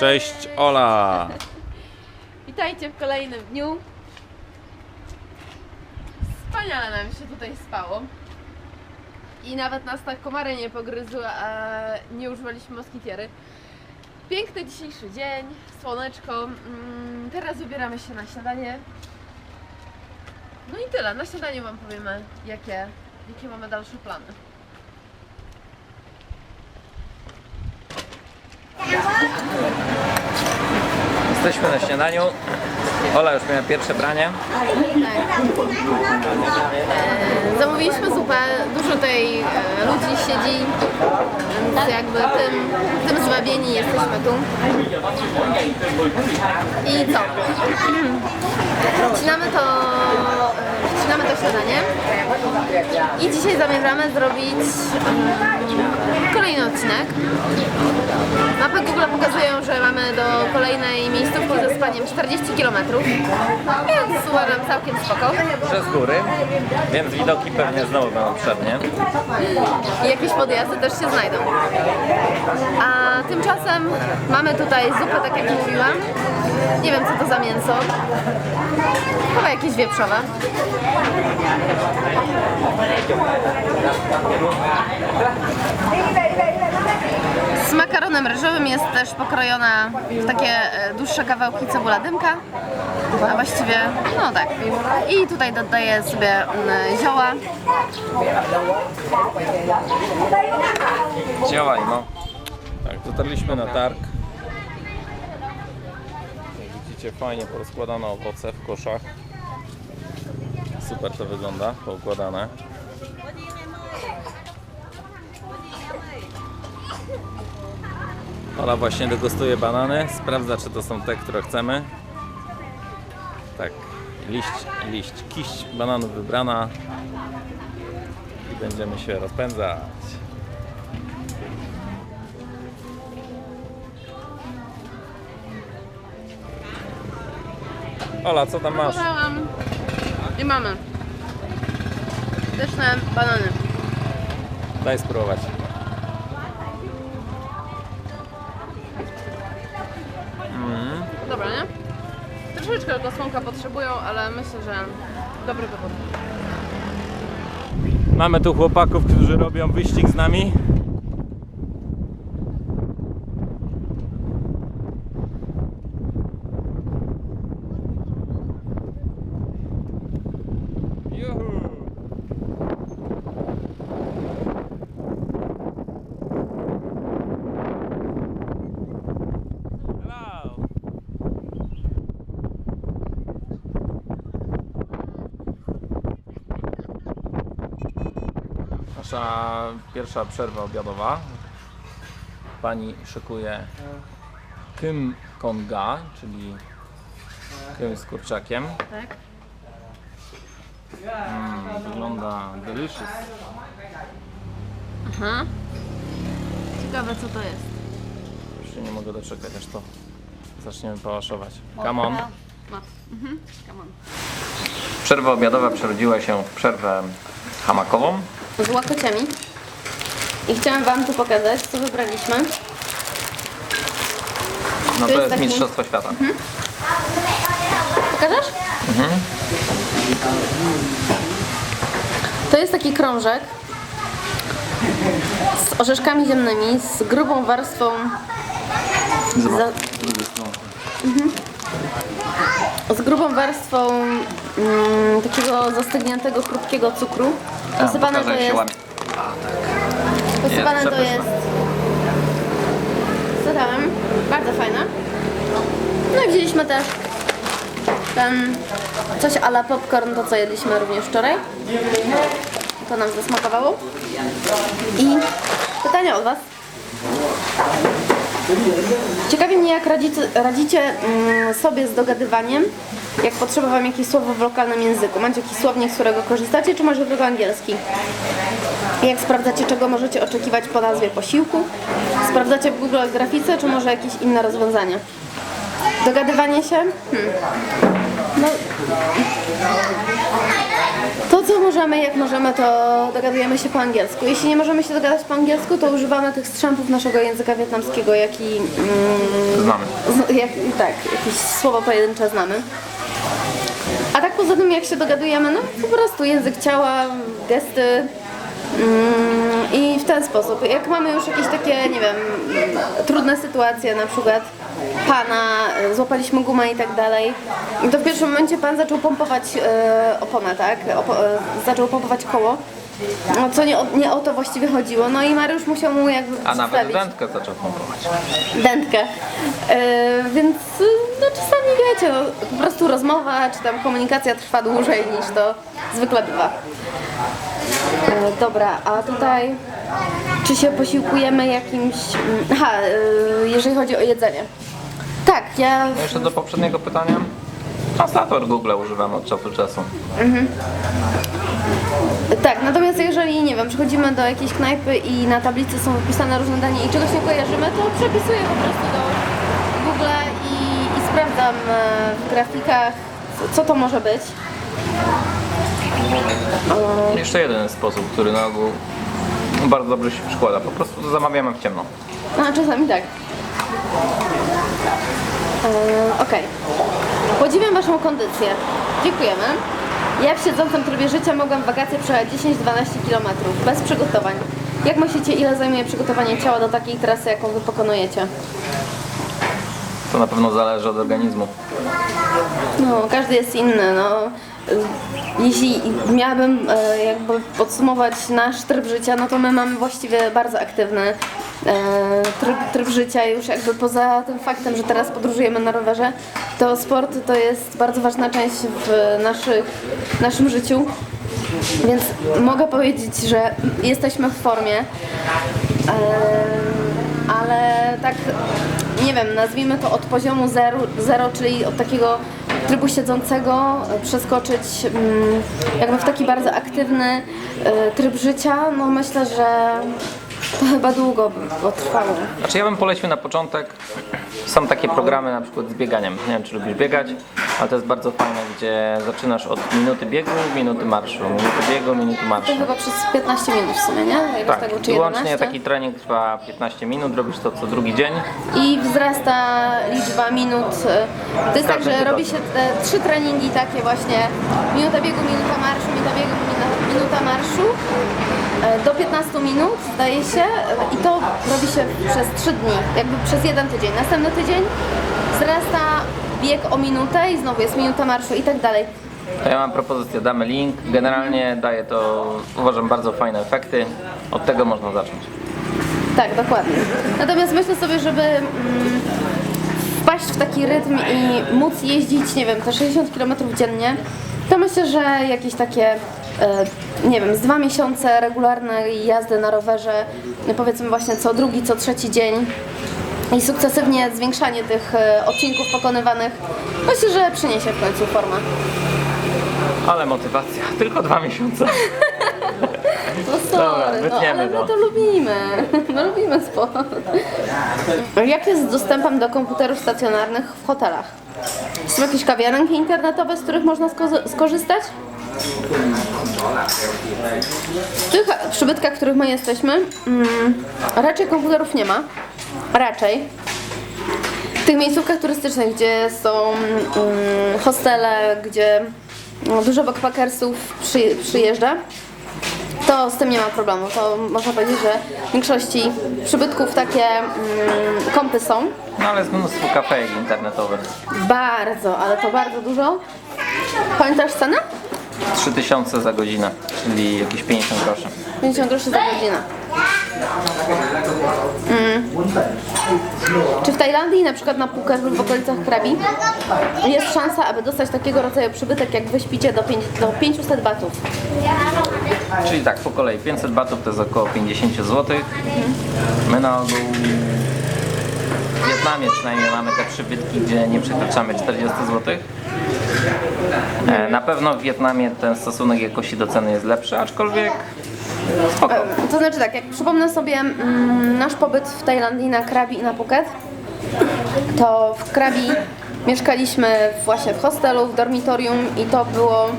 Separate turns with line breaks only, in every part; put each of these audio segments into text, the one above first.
Cześć Ola!
Witajcie w kolejnym dniu. Wspaniale nam się tutaj spało. I nawet nas tak komary nie pogryzły, a nie używaliśmy moskitiery. Piękny dzisiejszy dzień, słoneczko. Mm, Teraz wybieramy się na śniadanie. No i tyle. Na śniadaniu Wam powiemy, jakie, jakie mamy dalsze plany.
Jesteśmy na śniadaniu. Ola już miała pierwsze branie.
Zamówiliśmy zupę, dużo tej e, ludzi siedzi, więc jakby tym, tym zwabieni jesteśmy tu. I co? Wcinamy to, wcinamy to śniadanie i dzisiaj zamierzamy zrobić kolejny odcinek. Mapy Google pokazują, że mamy do kolejnej miejscówki ze spaniem 40 km, więc uważam całkiem spoko.
Przez góry, więc widoki pewnie znowu będą przednie.
i jakieś podjazdy też się znajdą. A tymczasem mamy tutaj zupę, tak jak mówiłam. Nie wiem co to za mięso. Chyba jakieś wieprzowe. Z makaronem ryżowym jest też pokrojona w takie e, dłuższe kawałki cebula dymka. A właściwie, no tak. I tutaj dodaję sobie mm, zioła.
Działaj no. Tak, dotarliśmy na targ. Jak widzicie fajnie porozkładane owoce w koszach. Super to wygląda, poukładane. Ola właśnie degustuje banany, sprawdza czy to są te, które chcemy. Tak, liść, liść, kiść bananów wybrana i będziemy się rozpędzać. Ola, co tam masz?
Pobrałam i mamy. Pyszne banany.
Daj spróbować.
Troszeczkę tylko słonka potrzebują, ale myślę, że dobry wybór.
Mamy tu chłopaków, którzy robią wyścig z nami. Juhu! Hello! Nasza pierwsza przerwa obiadowa. Pani szykuje kym konga, czyli kym z kurczakiem.
Tak?
Mm, wygląda delicious.
Aha. Ciekawe co to jest.
Już się nie mogę doczekać, aż to zaczniemy pałaszować.
Mhm. Come on.
Przerwa obiadowa przerodziła się w przerwę hamakową.
Z łakociami. I chciałam Wam tu pokazać, co wybraliśmy.
No
To jest taki-
mistrzostwo świata.
Pokażesz? To jest taki krążek z orzeszkami ziemnymi, z grubą warstwą za, z grubą warstwą mm, takiego zastygniętego, krótkiego cukru. Posypane to jest, posypane
Jest
to
przepyszne.
jest sodem. Bardzo fajne. No i wzięliśmy też ten coś ala popcorn, to co jedliśmy również wczoraj. To nam zasmakowało. I pytanie od Was. Ciekawi mnie, jak radzicie, radzicie mm, sobie z dogadywaniem, jak potrzeba Wam jakieś słowo w lokalnym języku. Macie jakiś słownik, z którego korzystacie, czy może tylko angielski? Jak sprawdzacie, czego możecie oczekiwać po nazwie posiłku? Sprawdzacie w Google grafice, czy może jakieś inne rozwiązania? Dogadywanie się? Hmm. No, To co możemy, jak możemy, to dogadujemy się po angielsku. Jeśli nie możemy się dogadać po angielsku, to używamy tych strzępów naszego języka wietnamskiego, jak i... Mm,
Znamy.
z- jak, tak, jakieś słowo pojedyncze znamy. A tak poza tym, jak się dogadujemy, no po prostu język ciała, gesty mm, i w ten sposób. Jak mamy już jakieś takie, nie wiem, trudne sytuacje, na przykład pana, złapaliśmy gumę i tak dalej, to w pierwszym momencie pan zaczął pompować e, oponę, tak? Opo, e, zaczął pompować koło. No, co nie o, nie o to właściwie chodziło. No i Mariusz musiał mu jakby
A nawet
przedstawić
dętkę zaczął pompować.
dętkę. E, więc y, no czasami wiecie, no, po prostu rozmowa czy tam komunikacja trwa dłużej niż to zwykle bywa. E, dobra, a tutaj czy się posiłkujemy jakimś. mm, Aha, e, jeżeli chodzi o jedzenie. Tak, ja.
Jeszcze do poprzedniego pytania. Translator Google używamy od czasu do czasu.
Tak, natomiast jeżeli, nie wiem, przychodzimy do jakiejś knajpy i na tablicy są wypisane różne dania i czegoś nie kojarzymy, to przepisuję po prostu do Google i, i sprawdzam e, w grafikach, co- to może być.
Jeszcze jeden sposób, który na ogół bardzo dobrze się przykłada. Po prostu to zamawiamy w ciemno.
A czasami tak. E, Okej. Podziwiam Waszą kondycję. Dziękujemy. Ja w siedzącym trybie życia mogłam w wakacje przejechać 10-12 km bez przygotowań. Jak myślicie, ile zajmuje przygotowanie ciała do takiej trasy, jaką Wy pokonujecie?
To na pewno zależy od organizmu.
No, każdy jest inny. No. Jeśli miałabym e, jakby podsumować nasz tryb życia, no to my mamy właściwie bardzo aktywny tryb, tryb życia już jakby poza tym faktem, że teraz podróżujemy na rowerze, to sport to jest bardzo ważna część w naszych, naszym życiu. Więc mogę powiedzieć, że jesteśmy w formie. Em, ale tak, nie wiem, nazwijmy to od poziomu zero, zero czyli od takiego trybu siedzącego e, przeskoczyć mm, jakby w taki bardzo aktywny e, tryb życia, no myślę, że to chyba długo by potrwało.
Znaczy ja bym polecił na początek. Są takie programy na przykład z bieganiem. Nie wiem czy lubisz biegać, ale to jest bardzo fajne, gdzie zaczynasz od minuty biegu, minuty marszu, minuty biegu, minuty marszu.
To chyba przez 15 minut w sumie, nie? Jakoś
Tak,
czy
łącznie
11?
taki trening trwa 15 minut, robisz to co drugi dzień.
i wzrasta liczba minut. To jest tak, że robi się te trzy treningi takie właśnie minuta biegu, minuta marszu, minuta biegu, minuta, minuta marszu e, do 15 minut zdaje się e, i to robi się przez 3 dni, jakby przez jeden tydzień. Następny tydzień wzrasta bieg o minutę i znowu jest minuta marszu i tak dalej.
To ja mam propozycję, damy link. Generalnie daje to, uważam, bardzo fajne efekty. Od tego można zacząć.
Tak, dokładnie. Natomiast myślę sobie, żeby mm, wpaść w taki rytm i móc jeździć, nie wiem, te 60 km dziennie, to myślę, że jakieś takie, e, nie wiem, z dwa miesiące regularnej jazdy na rowerze, no powiedzmy właśnie co drugi, co trzeci dzień i sukcesywnie zwiększanie tych e, odcinków pokonywanych, myślę, że przyniesie w końcu formę.
Ale motywacja, tylko dwa miesiące.
No
Dobra,
sorry, no,
wytniemy
ale my
to.
to lubimy. My lubimy sport. Jak jest z dostępem do komputerów stacjonarnych w hotelach? Są jakieś kawiarenki internetowe, z których można sko- skorzystać? W tych przybytkach, w których my jesteśmy, mm, raczej komputerów nie ma. Raczej. W tych miejscówkach turystycznych, gdzie są mm, hostele, gdzie no, dużo backpackersów przy, przyjeżdża, to z tym nie ma problemu. To można powiedzieć, że w większości przybytków takie mm, kąpy są.
No ale jest mnóstwo kafejek internetowych.
Bardzo, ale to bardzo dużo. Pamiętasz cenę?
3000 za godzinę, czyli jakieś 50 groszy.
50 groszy za godzinę. Mm. Czy w Tajlandii, na przykład na Phuket lub w okolicach Krabi, jest szansa, aby dostać takiego rodzaju przybytek, jak wy śpicie do, do 500 batów?
Czyli tak, po kolei 500 batów to jest około 50 zł. My na ogół Wietnamie przynajmniej mamy te przybytki, gdzie nie przekraczamy 40 zł. Na pewno w Wietnamie ten stosunek jakości do ceny jest lepszy, aczkolwiek spoko.
E, To znaczy tak, jak przypomnę sobie mm, nasz pobyt w Tajlandii na Krabi i na Phuket, to w Krabi mieszkaliśmy właśnie w hostelu, w dormitorium i to było mm,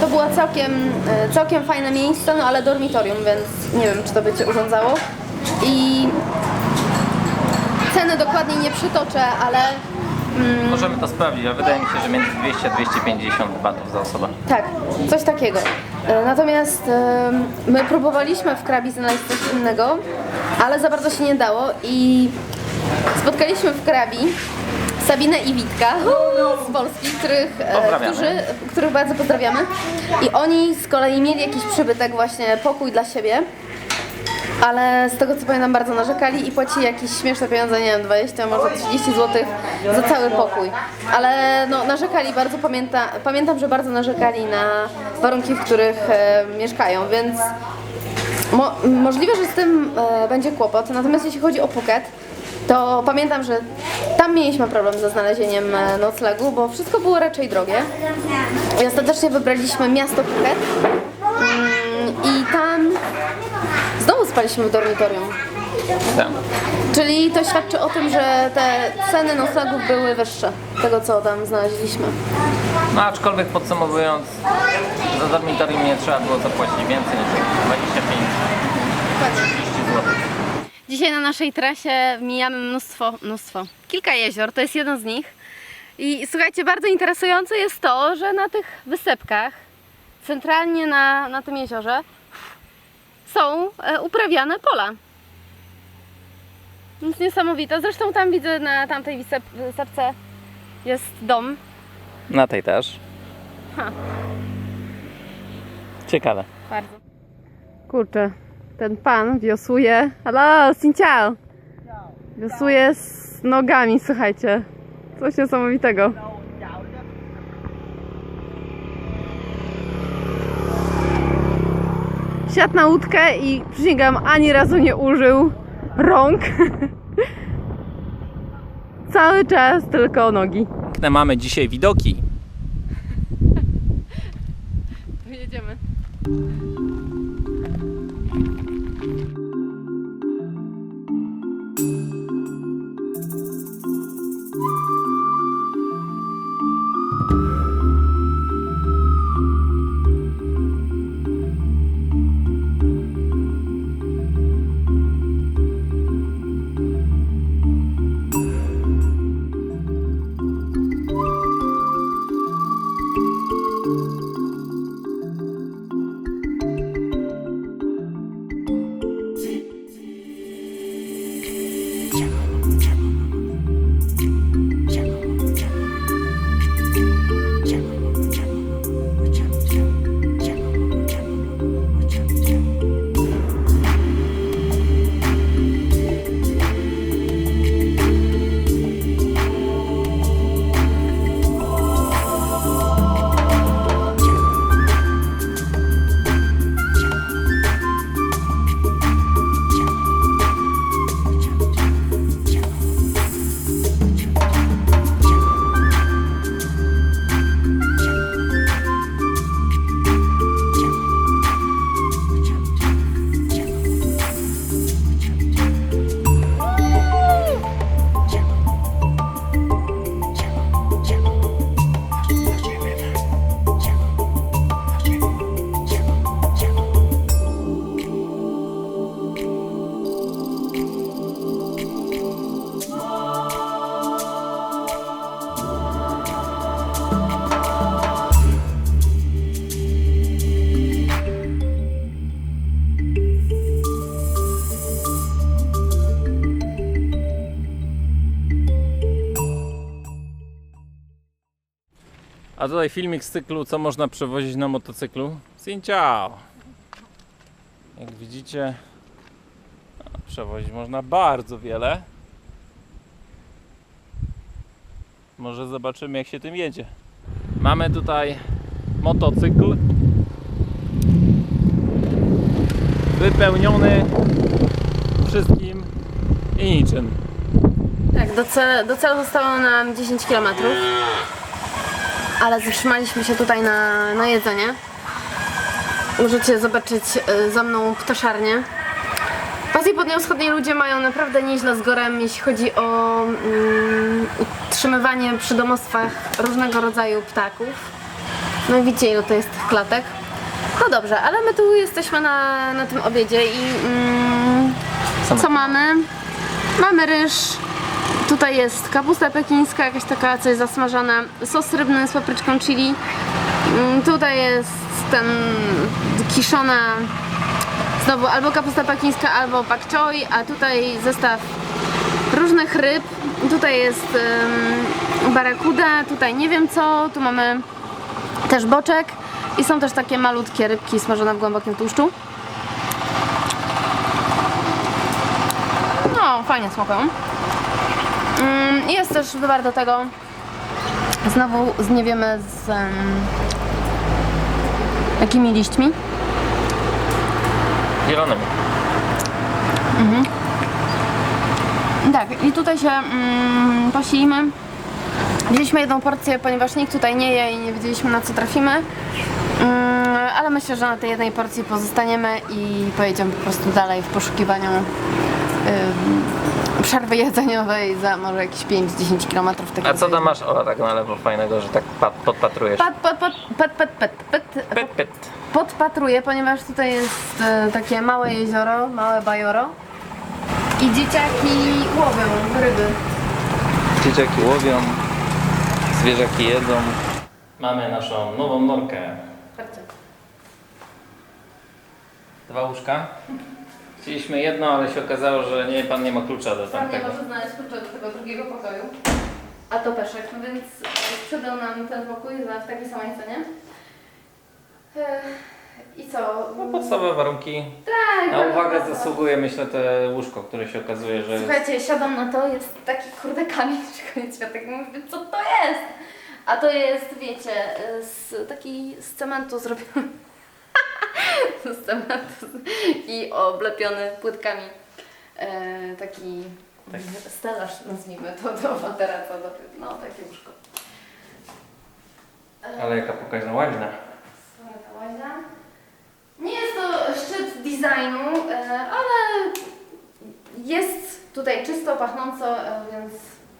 to było całkiem, e, całkiem fajne miejsce, no ale dormitorium, więc nie wiem, czy to by Cię urządzało. I ceny dokładnie nie przytoczę, ale
Możemy to sprawdzić, ale wydaje mi się, że między 200 a 250 batów za osobę.
tak, coś takiego. E, Natomiast e, my próbowaliśmy w Krabi znaleźć coś innego, ale za bardzo się nie dało i spotkaliśmy w Krabi Sabinę i Witka z Polski, których, e,
Pozdrawiamy.
którzy, których bardzo pozdrawiamy. I oni z kolei mieli jakiś przybytek, właśnie pokój dla siebie. Ale z tego co pamiętam bardzo narzekali i płacili jakieś śmieszne pieniądze, nie wiem, 20, może 30 zł za cały pokój. Ale no, narzekali bardzo, pamięta, pamiętam, że bardzo narzekali na warunki, w których e, mieszkają, więc mo, możliwe, że z tym e, będzie kłopot. Natomiast jeśli chodzi o Phuket, to pamiętam, że tam mieliśmy problem ze znalezieniem e, noclegu, bo wszystko było raczej drogie. I ostatecznie wybraliśmy miasto Phuket. Mm, I tam spaliśmy w dormitorium.
Tak.
Czyli to świadczy o tym, że te ceny noclegów były wyższe tego, co tam znaleźliśmy.
No aczkolwiek podsumowując, za dormitorium nie trzeba było zapłacić więcej niż 25 30 zł.
Dzisiaj na naszej trasie mijamy mnóstwo, mnóstwo, kilka jezior, to jest jedno z nich. I słuchajcie, bardzo interesujące jest to, że na tych wysepkach, centralnie na, na tym jeziorze, są e, uprawiane pola. Więc niesamowite. Zresztą tam widzę na tamtej wysep, wysepce jest dom.
Na tej też.
Ha.
Ciekawe.
Bardzo. Kurczę, ten pan wiosłuje. Halo, xin ciao. Wiosłuje z nogami, słuchajcie. Coś niesamowitego. Siadł na łódkę i przysięgam, ani razu nie użył rąk. Cały czas tylko nogi.
Piękne mamy dzisiaj widoki.
Jedziemy.
A tutaj filmik z cyklu, co można przewozić na motocyklu. Ciao. Jak widzicie, przewozić można bardzo wiele. Może zobaczymy, jak się tym jedzie. Mamy tutaj motocykl wypełniony wszystkim i niczym.
Tak, do, cel, do celu zostało nam 10 km. Ale zatrzymaliśmy się tutaj na, na jedzenie. Możecie zobaczyć y, za mną ptaszarnię. W Azji Południowo-Wschodniej ludzie mają naprawdę nieźle z gorem, jeśli chodzi o mm, utrzymywanie przy domostwach różnego rodzaju ptaków. No i widzicie ile to jest tych klatek. No dobrze, ale my tu jesteśmy na, na tym obiedzie i mm,
Co
mamy? Mamy ryż, tutaj jest kapusta pekińska, jakaś taka coś zasmażana, sos rybny z papryczką chili. Mm, Tutaj jest ten kiszona Znowu albo kapusta pekińska, albo pak choi, a tutaj zestaw różnych ryb. Tutaj jest um, barakuda, tutaj nie wiem co, tu mamy też boczek i są też takie malutkie rybki smażone w głębokim tłuszczu. No, fajnie smakują. Mm, Jest też wywar do tego. Znowu z, nie wiemy z em, jakimi liśćmi.
Zielonymi.
Tak, i tutaj się mm, posilimy. Wzięliśmy jedną porcję, ponieważ nikt tutaj nie je i nie wiedzieliśmy na co trafimy. Mm, ale myślę, że na tej jednej porcji pozostaniemy i pojedziemy po prostu dalej w poszukiwaniu przerwy jedzeniowej za może jakieś 5-10 km.
A co tam masz, o tak na lewo fajnego, że tak pat, podpatrujesz?
Pat, pat, pat, pat, pat, pat, pat,
Pyt, pyt.
podpatruję, ponieważ tutaj jest e, takie małe jezioro, małe bajoro i dzieciaki łowią ryby.
Dzieciaki łowią, zwierzaki jedzą. Mamy naszą nową norkę. Dwa łóżka. Chcieliśmy jedno, ale się okazało, że nie, pan nie ma klucza do
Pan nie
tamtego.
może znaleźć klucza do tego drugiego pokoju. A to Peszek, no więc e, sprzedał nam ten pokój za w takiej samej cenie. E, I co?
No, podstawowe warunki.
Tak,
Na uwagę zasługuje myślę te łóżko, które się okazuje, że jest...
Słuchajcie, siadam na to, jest taki kurde kamień przy koniec światek. Mówię, co to jest? A to jest, wiecie, z taki z cementu zrobiony. Z cementu i oblepiony płytkami. E, taki
Tak.
stelaż, nazwijmy to, do materaca, do, no takie łóżko.
Ale jaka pokaźna łaźna.
Słuchaj. Nie jest to szczyt designu, e, ale jest tutaj czysto, pachnąco, e, więc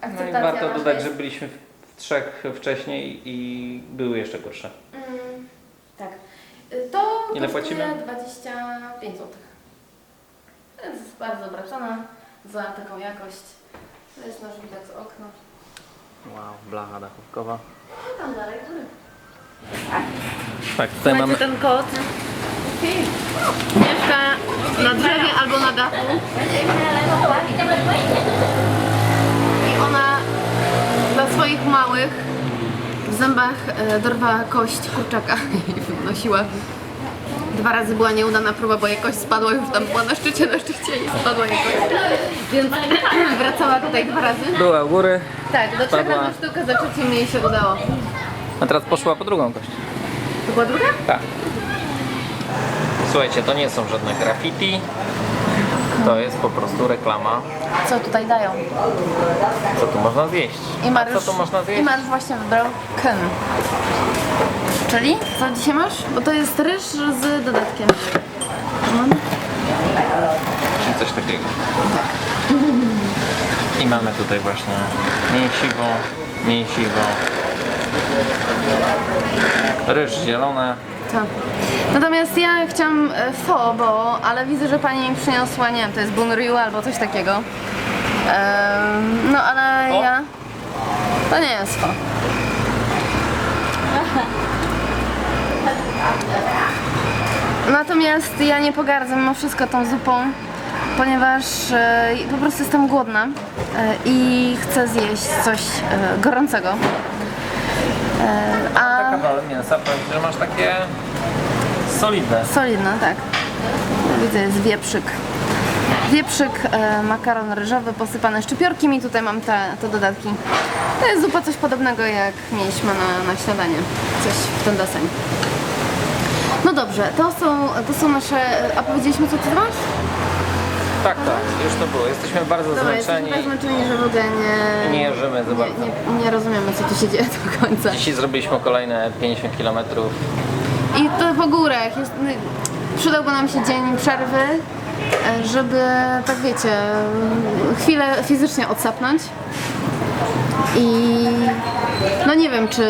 No i
akceptacja
warto
nasza
dodać,
jest...
że byliśmy w trzech wcześniej i były jeszcze gorsze.
Mm, To
Ile płacimy?
25 zł. Więc jest bardzo dobra cena za taką jakość. To jest nasz widok z okna.
Wow, blacha dachówkowa.
I tam dalej góry.
Tak, tutaj mamy...
ten kot. Mieszka na drzewie albo na dachu. I ona dla swoich małych w zębach e, dorwała kość kurczaka i wnosiła. Dwa razy była nieudana próba, bo jej kość spadła już tam była na szczycie, na szczycie i spadła jej kość. Więc wracała tutaj dwa razy.
Była u góry,
Tak, do trzech
Spadła.
razy sztuka, za trzecim jej się udało.
a teraz poszła po drugą kość.
To była druga?
Tak. Słuchajcie, to nie są żadne graffiti. To jest po prostu reklama.
Co tutaj dają?
Co tu można zjeść?
I Mariusz,
co tu można
I
zjeść?
Mariusz właśnie wybrał ken. Czyli co dzisiaj masz? Bo to jest ryż z dodatkiem. Mamy?
Czyli coś takiego. I mamy tutaj właśnie mięsiwo, mięsiwo. Ryż zielone.
Tak. Natomiast ja chciałam e, pho, bo, ale widzę, że pani mi przyniosła, nie wiem, to jest bunryu albo coś takiego. Ehm, no ale ja... To nie jest pho. Natomiast ja nie pogardzę mimo wszystko tą zupą, ponieważ e, po prostu jestem głodna e, i chcę zjeść coś e, gorącego. E, a...
Kawałek mięsa, powiem że masz takie solidne.
Solidna, tak. Widzę, jest wieprzyk. Wieprzyk, e, makaron ryżowy posypany szczypiorkiem i tutaj mam te, te dodatki. To jest zupa coś podobnego jak mieliśmy na, na śniadanie. Coś w ten deseń. No dobrze, to są, to są nasze... A powiedzieliśmy co ty masz?
Tak, tak, już to było. Jesteśmy bardzo
Dobra,
zmęczeni
jesteśmy tak zmęczeni, że w ogóle nie...
nie jeżymy za bardzo.
nie, nie, nie rozumiemy co tu się dzieje do końca.
Dzisiaj zrobiliśmy kolejne 50 km.
I to po górach. Jest, no, przydałby nam się dzień przerwy, e, żeby, tak wiecie, chwilę fizycznie odsapnąć. I no nie wiem, czy,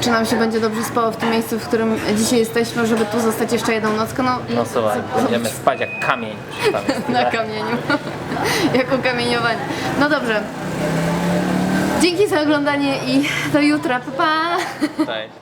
czy nam się będzie dobrze spało w tym miejscu, w którym dzisiaj jesteśmy, żeby tu zostać jeszcze jedną nockę. No,
No słuchaj, będziemy spać jak kamień. Tam jest
na
tyle.
kamieniu. jak ukamieniowanie. No dobrze. Dzięki za oglądanie i do jutra. Pa, pa!
Cześć.